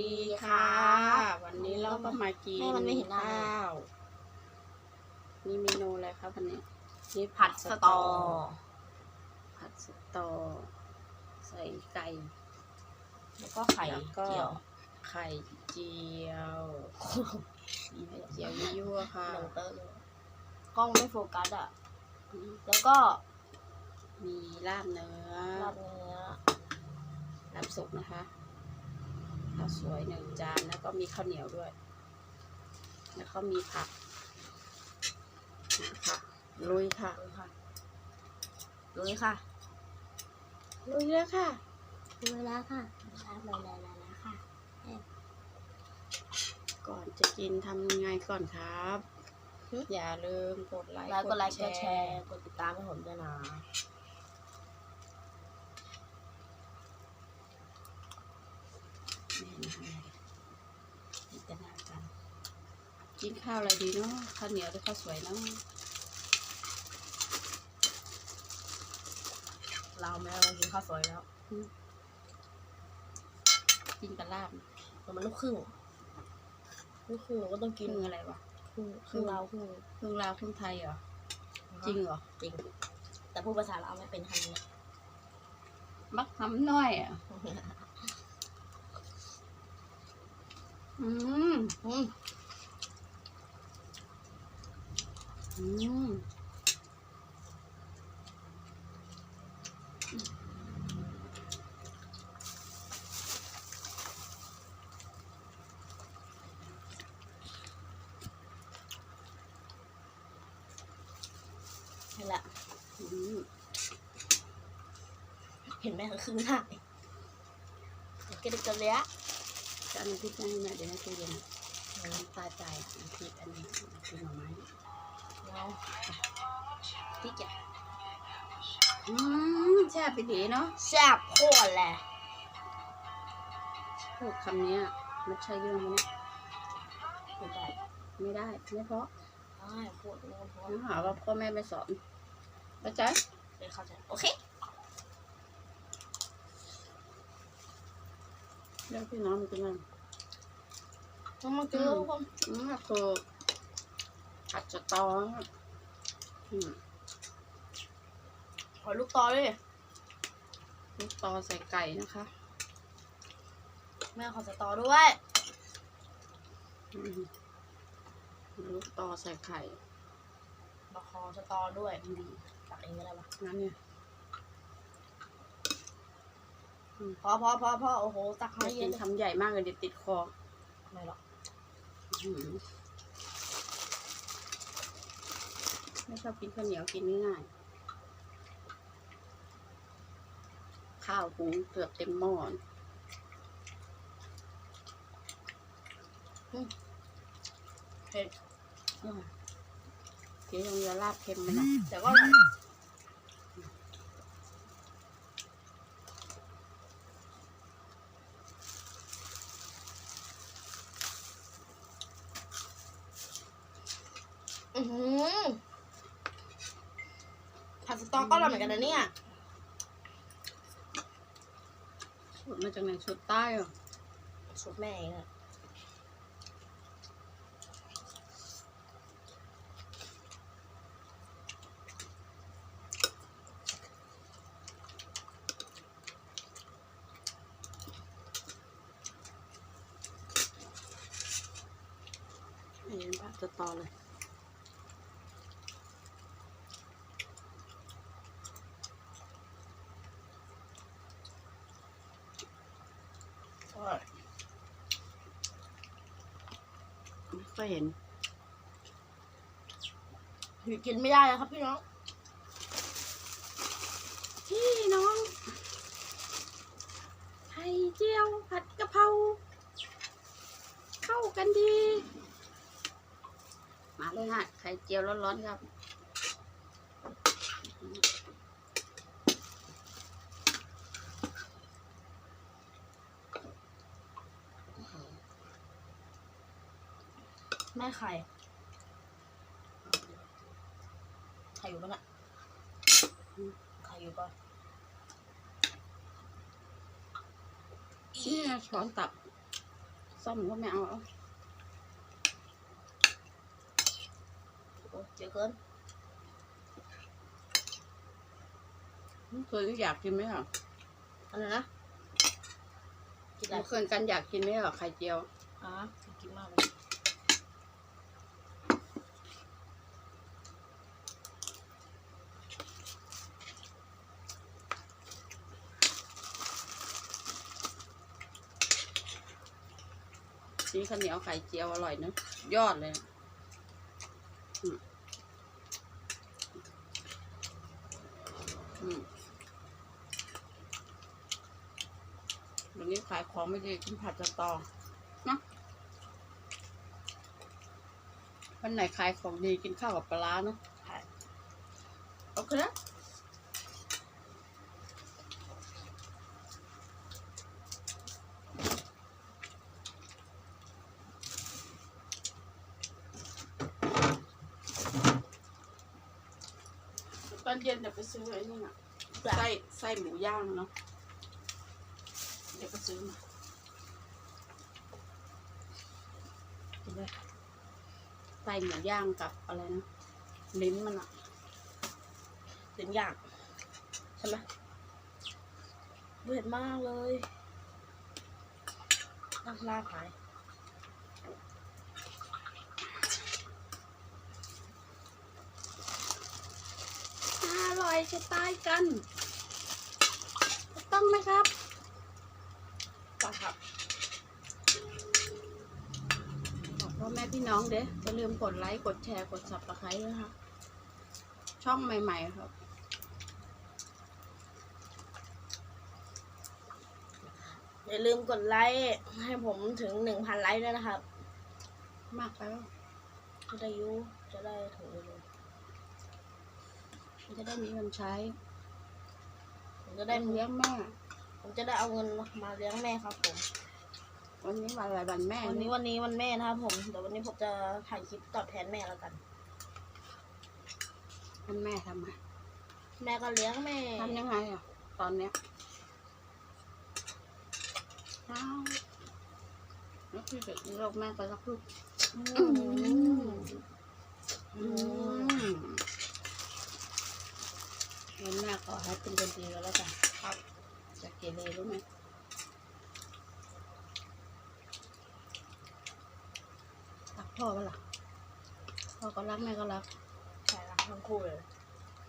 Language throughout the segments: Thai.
ดีค่ะ วันนี้เราก็มากินแม่มันไม่เห็นหน้า ข้าวนี่เมนูอะไรครับวันนี้นี่ผัดสตอผัดสตอ ใส่ไก่แล้วก็ไข่แล้วก็เจียวไข่เจียวมีไข่เจียวยั่วๆค่ะ หนึ่งเตอร์เลยกล้องไม่โฟกัสอะอืมแล้วก็มีลาบเนื้อลาบเนื้อ ลาบสุกนะคะ ข้าวสวยหนึ่งจานแล้วก็มีข้าวเหนียวด้วย แล้วก็มีผักนะคะลุยค่ะดูค่ะดูเลยค่ะลุยแล้วค่ะดูแล้วค่ะลาบเลยแล้วแล้วค่ะ ก่อนจะกินทำยังไงก่อนครับ อย่าลืมกดไลค์แล้วก็ไลค์กดแชร์กดติดตามให้ผมด้วยนะ แม่นะคะพิจารณากัน กินข้าวอะไรดีเนาะข้าวเหนียวหรือข้าวสวยเนาะเราแม่เรากินข้าวสวยแล้วกินกับลาบแต่มันลูกครึ่งลูกครึ่งหนูก็ต้องคกินรึ่งอะไรวะ ครึ่งครึ่งเราวครึ่งครึ่งลาวครึ่งไทยเหรอ จริงเหรอ จริง แต่พูดภาษาเราวไม่เป็นคำนี้มักทำน้อยอะ อืมอืม อืมนี่แหละเห็นไหมครึ่งหน้าเกล็ดกระเลี้ยจะเอาน้ำพริกให้แม่เดี๋ยวให้ตู้เย็นน้ำตาใจน้ำพริกอันนี้น้ำพริกหน่อไม้ เอาพริกอะอืมแช่บไปดีเนาะแซ่บโคตรแหละพูดคำนี้ยไม่ใช่เรื่องนี้ไม่ได้ไม่ได้ไม่เพราะใช่พูดไม่เพราะน้อหาว่าพ่อแม่ไม่สอนเข้าใจเข้าใจโอเคเรื่องพี่น้องมันเป็นไงแล้วมากินล้วทุกคนอืมคือ ผัดสตออืมขอลูกตอด้วยลูกตอใส่ไก่นะคะ แม่ขอสตอด้วยอืมลูกตอใส่ไข่มาขอสตอด้วยดีตักเองก็ได้ปะงั้นเนี่ยพอพอพอพอโอ้โหตักไม่ให้เยกิอะนเลยคำใหญ่มากเลยเดี๋ยวติดคอไม่หรอก อืม ไม่ชอบกินข้าวเหนียวกินง่ายๆข้าวหุงเกือบเต็มหม้อเผ็ดอืมเดี๋ยวยังจะลาบเค็มไปหน่อยแต่ก็อร่อยอือหือผัดสตอก็อร่อยเหมือนกันนะเนี่ย สูตรมาจากไหนสูตรใต้เหรอสูตรแม่เองอะไม่เห็นผัดสตอเลย อร่อย ไม่ค่อย เห็นกินไม่ได้นะครับพี่น้อง พี่น้องไข่เจียวผัดกะเพราเข้ากันดี มาเลยฮะไข่เจียวร้อนๆครับ แม่ไข่ไข่อยู่ปะน่ะไข่อยู่ปะนี่ช้อนตักซ่อมก็ไม่เอาเอาโอ้เยอะเกินเคยอยากกินไหมอะอะไรนะกินอะไรเมื่อคืนกันอยากกินไหมอะไข่เจียวอ๋อกินมากเลย นี่ข้าวเหนียวไข่เจียวอร่อยเนอะยอดเลยอืมอืมวันนี้ขายของไม่ดีกินผัดสตอนะวันไหนขายของดีกินข้าวกับปลาร้าเนาะโอเคนะ เย็นเดี๋ยวไปซื้อไอ้นี่น่ะไส้ไส้หมูย่างเนาะเดี๋ยวไปซื้อมากินเลยไส้หมูย่างกับอะไรนะลิ้นมันอะถึงอย่างใช่ไหมเผ็ดมากเลยนักลาบหาย อร่อย จะตายกันต้องไหมครับต่อครับบอกพ่อแม่พี่น้องเด้อย่าลืมกดไลค์กดแชร์กด subscribe นะคะช่องใหม่ ๆ ครับ อย่าลืมกดไลค์ให้ผมถึงหนึ่งพันไลค์ด้วยนะครับ มากไปแล้วจะได้อยูจะได้ถึงเร็ วมันจะได้มีเงินใช้ๆผมจะได้ได้เลี้ยงแม่ ผมจะได้เอาเงินมาเลี้ยงแม่ครับผม วันนี้วันอะไรวันแม่ วันนี้วันนี้วันแม่นะครับผม เดี๋ยววันนี้ผมจะถ่ายคลิปตอบแทนแม่แล้วกันวันแม่ทำไงแม่ก็เลี้ยงแม่ทำยังไงอะ ตอนเนี้ยเช้าแล้วคือเด็กโรคแม่ก็รักลูกอืมอืม วันแม่ขอให้เป็นคนดีก็แล้วกันครับจะเกเรรู้ไหมรักพ่อปะล่ะพ่อก็รักแม่ก็รักใช่รักทั้งคู่เลย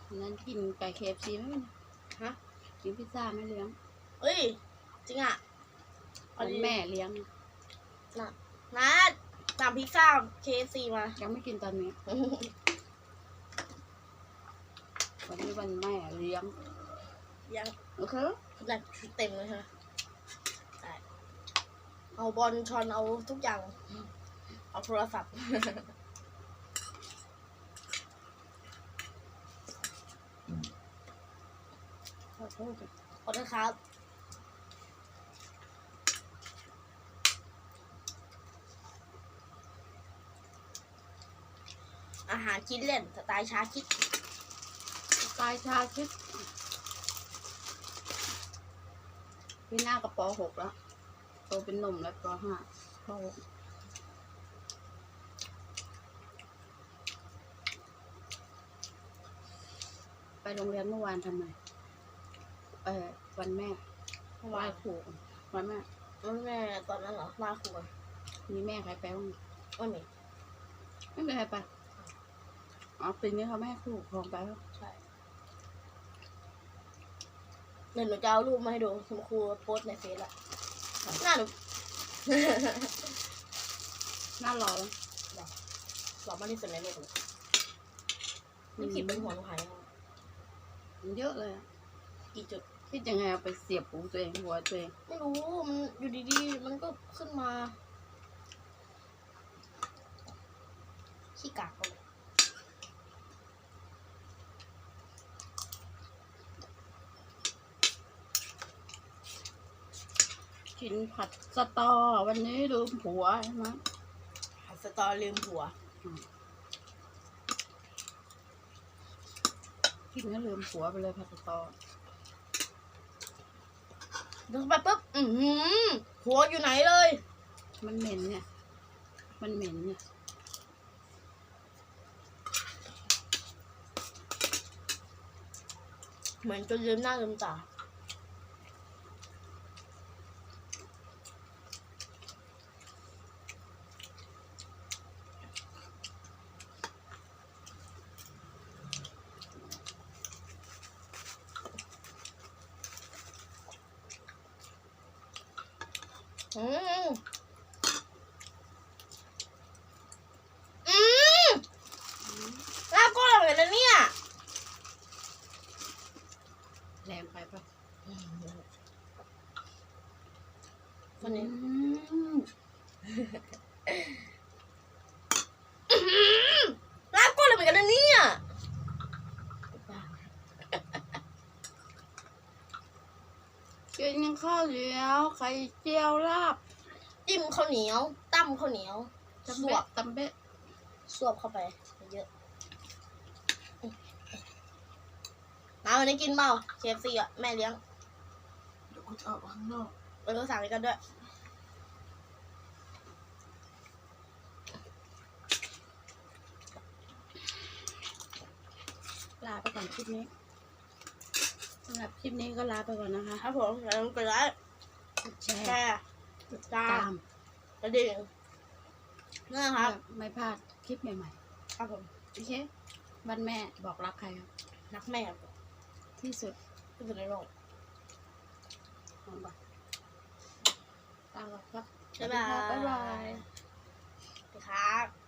วันนั้นกินไก่เคฟซีไหมฮะกินพิซซ่าไม่เลี้ยงเอ้ย จริงอะเอาวันดิแม่เลี้ยงนัดสั่งพิซซ่าเคซีมา ยังไม่กินตอนนี้ วันนี้วันแม่เลี้ยงยังโอเคจัดชุดเต็มเลยใช่ไหมได้เอาบอลชอนเอาทุกอย่าง เอาโทรศัพท์ ขอโทษขอโทษครับอาหารคิดเล่นสไตล์ชาคิด กายชาคิดพี่หน้ากับปหกแล้วโตเป็นหนุ่มแล้วปห้าปหกไปโรงเรียนเมื่อวานทำไม เออวันแม่ไหว้ครูวันแม่มันแม่ตอนนั้นเหรอมาครูกันมีแม่ใครไปบ้างไม่มีไม่มีใครไปอ๋อปีนี้เขาไม่ให้ครูปกครองไปแล้วใช่ เดี๋ยวหนูจะเอารูปมาให้ดูคุณครูโพสต์ในเฟซละหน้าหนูน่ารอแล้วหล่อมากที่สุดในโลกเลยนี่ขีดเป็นหัวหนูหายยังมันเยอะเลยอะกี่จุด คิดยังไงเอาไปเสียบหูตัวเองหัวตัวเองไม่รู้มันอยู่ดีๆ มันก็ขึ้นมาขี้กากเขาเลย กินผัดสตอ วันนี้ลืมผัวใช่ไหมหัดสตอลืมหัว กินแล้วลืมผัวไปเลยผัดสตอเดินเข้าไปปุ๊บ อือหือหัวอยู่ไหนเลย มันเหม็นเนี่ย มันเหม็นเนี่ยเหมือนจนลืมหน้าลืมตา อืมอืมลาบก็อร่อยนะเนี่ย แรงไปปะ วันนี้อืมลาบก็อร่อยเหมือนกันนะเนี่ยกินข้าวเหนียวไข่เจียวลาบจิ้มข้าวเหนียวตั้มข้าวเหนียวสตำวเบ๊ะบตำเบ๊ะสวบเข้าไปเยอะมาวันนี้กินเปล่าเคฟซีอะ แม่เลี้ยง เดี๋ยวกูจะออกข้างนอก เราก็สั่งด้วยกันด้วยลาไปก่อนคลิปนี้สำหรับคลิปนี้ก็ลาไปก่อนนะคะครับผมอย่าลืมกดไลค์กดแชแชร์ร์ติดตาตามมกระดิ่งนะครับ ไม่พลาดคลิปใหม่ครับผมๆโอเควันแม่บอกรักใครครับรักแม่ที่สุดที่สุดในโลกของ บัตรตามเราครับบ๊ายบายบ๊ายบายครับ